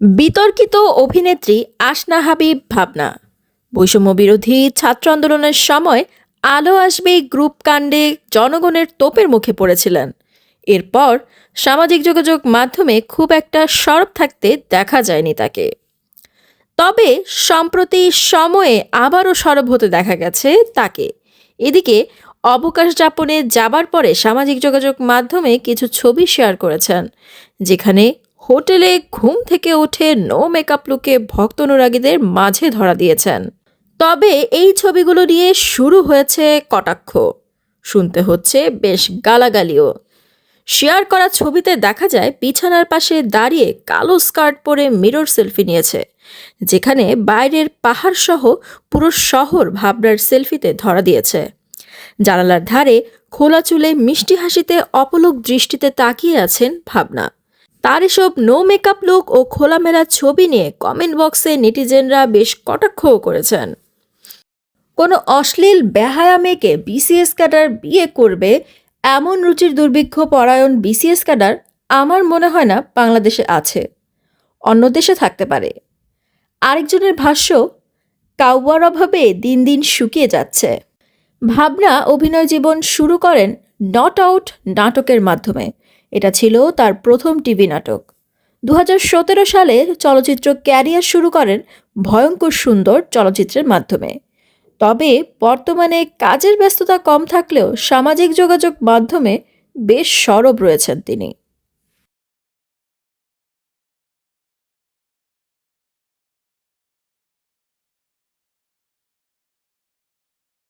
বিতর্কিত অভিনেত্রী আসনা হাবিব ভাবনা। বৈষম্য বিরোধী ছাত্র আন্দোলনের সময় আলো আসবে গ্রুপ কাণ্ডে জনগণের তোপের মুখে পড়েছিলেন। এরপর সামাজিক যোগাযোগ মাধ্যমে খুব একটা সরব থাকতে দেখা যায়নি তাকে। তবে সম্প্রতি সময়ে আবারও সরব হতে দেখা গেছে তাকে। এদিকে অবকাশ যাপনে যাবার পরে সামাজিক যোগাযোগ মাধ্যমে কিছু ছবি শেয়ার করেছেন, যেখানে হোটেলে ঘুম থেকে উঠে নো মেকআপ লুকে ভক্ত অনুরাগীদের মাঝে ধরা দিয়েছেন। তবে এই ছবিগুলো নিয়ে শুরু হয়েছে কটাক্ষ। শুনতে হচ্ছে বেশ গালাগালিও। শেয়ার করা ছবিতে দেখা যায় বিছানার পাশে দাঁড়িয়ে কালো স্কার্ট পরে মিরর সেলফি নিয়েছে, যেখানে বাইরের পাহাড় সহ পুরো শহর ভাবনার সেলফিতে ধরা দিয়েছে। জানালার ধারে খোলা চুলে মিষ্টি হাসিতে অপলক দৃষ্টিতে তাকিয়ে আছেন ভাবনা। তার এসব নো মেকআপ লুক ও খোলামেলা ছবি নিয়ে কমেন্ট বক্সে নেটিজেনরা বেশ কটাক্ষও করেছেন। কোনো অশ্লীল বেহায়া মেয়েকে বিসিএস ক্যাডার বিয়ে করবে এমন রুচির দুর্ভিক্ষ পরায়ণ বিসিএস ক্যাডার আমার মনে হয় না বাংলাদেশে আছে। অন্য দেশে থাকতে পারে। আরেকজনের ভাষ্য, কাউয়ার অভাবে দিন দিন শুকিয়ে যাচ্ছে। ভাবনা অভিনয় জীবন শুরু করেন নট আউট নাটকের মাধ্যমে। এটা ছিল তার প্রথম টিভি নাটক। দু হাজার সতেরো সালে চলচ্চিত্র ক্যারিয়ার শুরু করেন ভয়ঙ্কর সুন্দর চলচ্চিত্রের মাধ্যমে। তবে বর্তমানে কাজের ব্যস্ততা কম থাকলেও সামাজিক যোগাযোগ মাধ্যমে বেশ সরব রয়েছেন তিনি।